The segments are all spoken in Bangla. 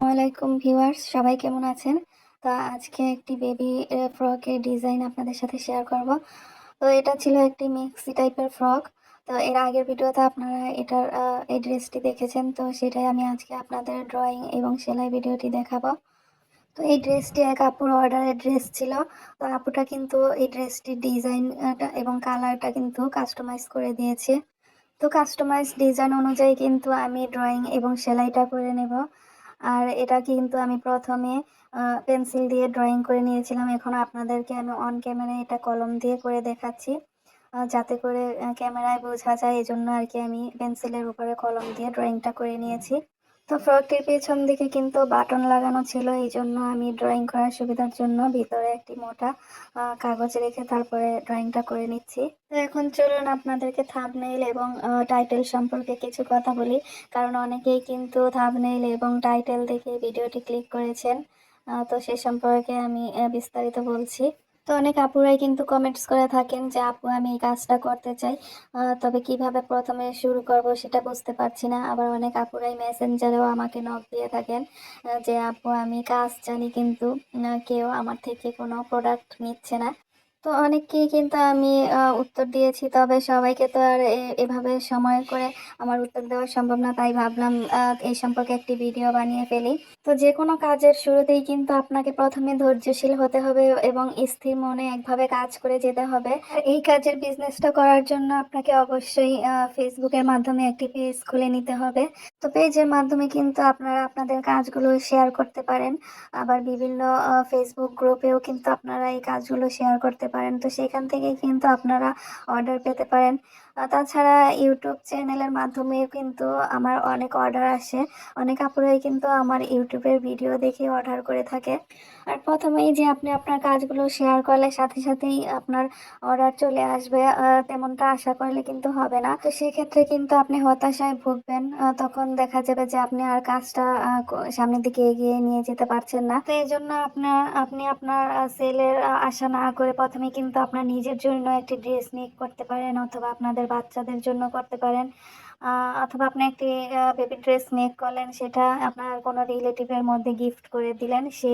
ওয়ালাইকুম ভিউয়ার্স, সবাই কেমন আছেন? তো আজকে একটি বেবি ফ্রকের ডিজাইন আপনাদের সাথে শেয়ার করব। তো এটা ছিল একটি মিক্সি টাইপের ফ্রক। তো এর আগের ভিডিওতে আপনারা এটার এই ড্রেসটি দেখেছেন। তো সেটাই আমি আজকে আপনাদের ড্রয়িং এবং সেলাই ভিডিওটি দেখাবো। তো এই ড্রেসটি এক আপুর অর্ডারের ড্রেস ছিল। তো আপুটা কিন্তু এই ড্রেসটির ডিজাইনটা এবং কালারটা কিন্তু কাস্টমাইজ করে দিয়েছে। তো কাস্টমাইজ ডিজাইন অনুযায়ী কিন্তু আমি ড্রয়িং এবং সেলাইটা করে নেব। আর এটা কিন্তু আমি প্রথমে পেন্সিল দিয়ে ড্রয়িং করে নিয়েছিলাম। এখন আপনাদেরকে আমি অন ক্যামেরায় এটা কলম দিয়ে করে দেখাচ্ছি। যাতে করে ক্যামেরায় বোঝা যায়, এজন্য আর কি আমি পেন্সিলের উপরে কলম দিয়ে ড্রয়িংটা করে নিয়েছি। তো ফ্রকটির পেছন দিকে কিন্তু বাটন লাগানো ছিল, এই জন্য আমি ড্রয়িং করার সুবিধার জন্য ভিতরে একটি মোটা কাগজ রেখে তারপরে ড্রয়িংটা করে নিচ্ছি। তো এখন চলুন আপনাদেরকে থাম্বনেইল এবং টাইটেল সম্পর্কে কিছু কথা বলি, কারণ অনেকেই কিন্তু থাম্বনেইল এবং টাইটেল দেখে ভিডিওটি ক্লিক করেছেন। তো সে সম্পর্কে আমি বিস্তারিত বলছি। তো অনেক আপুরাই কিন্তু কমেন্টস করে থাকেন যে, আপু, আমি এই কাজটা করতে চাই। তবে কীভাবে প্রথমে শুরু করব সেটা বুঝতে পারছি না। আবার অনেক আপুরাই মেসেঞ্জারেও আমাকে নক দিয়ে থাকেন যে, আপু, আমি কাজ জানি কিন্তু কেউ আমার থেকে কোনো প্রোডাক্ট নিচ্ছে না। তো অনেককেই কিন্তু আমি উত্তর দিয়েছি। তবে সবাইকে তো আর এভাবে সময় করে আমার উত্তর দেওয়া সম্ভব না, তাই ভাবলাম এই সম্পর্কে একটি ভিডিও বানিয়ে ফেলি। তো যে কোনো কাজের শুরুতেই কিন্তু আপনাকে প্রথমে ধৈর্যশীল হতে হবে এবং স্থির মনে একভাবে কাজ করে যেতে হবে। এই কাজের বিজনেসটা করার জন্য আপনাকে অবশ্যই ফেসবুকের মাধ্যমে একটি পেজ খুলে নিতে হবে। তো পেজের মাধ্যমে কিন্তু আপনারা আপনাদের কাজগুলো শেয়ার করতে পারেন। আবার বিভিন্ন ফেসবুক গ্রুপেও কিন্তু আপনারা এই কাজগুলো শেয়ার করতে পারেন। তো সেখান থেকে কিন্তু আপনারা অর্ডার পেতে পারেন। তাছাড়া ইউটিউব চ্যানেলের মাধ্যমেও কিন্তু আমার অনেক অর্ডার আসে। অনেক আপুরাই কিন্তু আমার ইউটিউবের ভিডিও দেখে অর্ডার করে থাকে। আর প্রথমেই যে আপনি আপনার কাজগুলো শেয়ার করলে সাথে সাথেই আপনার অর্ডার চলে আসবে। তেমনটা আশা করলে কিন্তু হবে না। তো সেক্ষেত্রে কিন্তু আপনি হতাশায় ভুগবেন। তখন দেখা যাবে যে আপনি আর কাজটা সামনের দিকে এগিয়ে নিয়ে যেতে পারছেন না। তো এই জন্য আপনার, আপনি আপনার সেলের আশা না করে প্রথমে কিন্তু আপনার নিজের জন্য একটি ড্রেস মেক করতে পারেন অথবা আপনাদের বাচ্চাদের জন্য করতে পারেন। অথবা আপনি একটি বেবি ড্রেস মেক করলেন, সেটা আপনার কোনো রিলেটিভের মধ্যে গিফট করে দিলেন, সে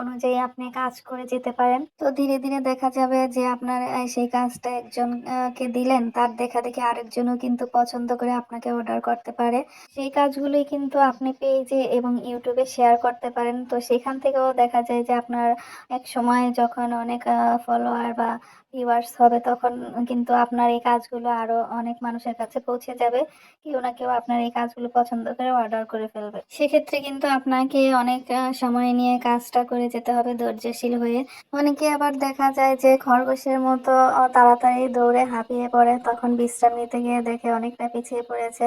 অনুযায়ী আপনি কাজ করে যেতে পারেন। তো ধীরে ধীরে দেখা যাবে যে আপনার সেই কাজটা একজনকে দিলেন, তার দেখা দেখে আরেকজনও কিন্তু পছন্দ করে আপনাকে অর্ডার করতে পারে। সেই কাজগুলোই কিন্তু আপনি পেজে এবং ইউটিউবে শেয়ার করতে পারেন। তো সেখান থেকেও দেখা যায় যে আপনার এক সময় যখন অনেক ফলোয়ার বা ভিউয়ার্স হবে, তখন কিন্তু আপনার এই কাজগুলো আরও অনেক মানুষের কাছে পৌঁছে যাবে। কেউ না কেউ আপনার এই কাজগুলো পছন্দ করে অর্ডার করে ফেলবে। সেক্ষেত্রে কিন্তু আপনাকে অনেক সময় নিয়ে কাজটা করে যেতে হবে ধৈর্যশীল হয়ে। অনেকে আবার দেখা যায় যে খরগোশের মতো তাড়াতাড়ি দৌড়ে হাঁপিয়ে পড়ে, তখন বিশ্রাম নিতে গিয়ে দেখে অনেকটা পিছিয়ে পড়েছে।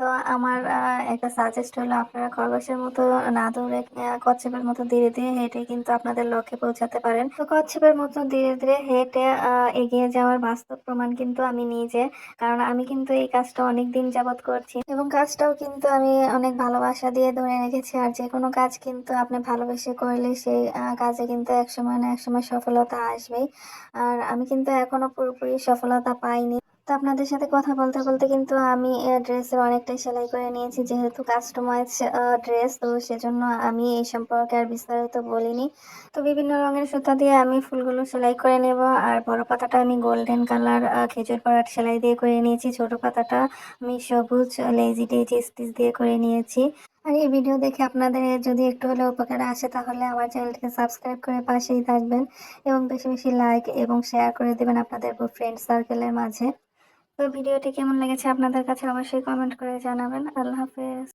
তো আমার একটা সাজেস্ট হলো আপনারা খরগোশের মতো না দৌড়ে কচ্ছপের মতো ধীরে ধীরে হেঁটে কিন্তু আপনাদের লক্ষ্যে পৌঁছাতে পারেন। তো কচ্ছপের মতো ধীরে ধীরে হেঁটে এগিয়ে যাওয়ার বাস্তব প্রমাণ কিন্তু আমি নিজে, কারণ আমি কিন্তু এই কাজটা অনেক দিন যাবৎ করছি এবং কাজটাও কিন্তু আমি অনেক ভালোবাসা দিয়ে ধরে রেখেছি। আর যে কোনো কাজ কিন্তু আপনি ভালোবেসে করলে সেই কাজে কিন্তু এক সময় না এক সময় সফলতা আসবেই। আর আমি কিন্তু এখনও পুরোপুরি সফলতা পাইনি। তো আপনাদের সাথে কথা বলতে বলতে কিন্তু আমি ড্রেসের অনেকটাই সেলাই করে নিয়েছি। যেহেতু কাস্টমাইজ ড্রেস তো সেজন্য আমি এই সম্পর্কে আর বিস্তারিত বলিনি। তো বিভিন্ন রঙের সুতা দিয়ে আমি ফুলগুলো সেলাই করে নেব। আর বড় পাতাটা আমি গোল্ডেন কালার খেজুর পাড়ার সেলাই দিয়ে করে নিয়েছি। ছোট পাতাটা আমি সবুজ লেজি ডেজি স্টিচ দিয়ে করে নিয়েছি। আর এই ভিডিও দেখে আপনাদের যদি একটু হলেও উপকার আসে, তাহলে আমার চ্যানেলটিকে সাবস্ক্রাইব করে পাশেই থাকবেন। এবং বেশি বেশি লাইক এবং শেয়ার করে দেবেন আপনাদের ফ্রেন্ড সার্কেলের মাঝে। তো ভিডিওটি কেমন লেগেছে আপনাদের কাছে অবশ্যই কমেন্ট করে জানাবেন। আল্লাহ হাফেজ।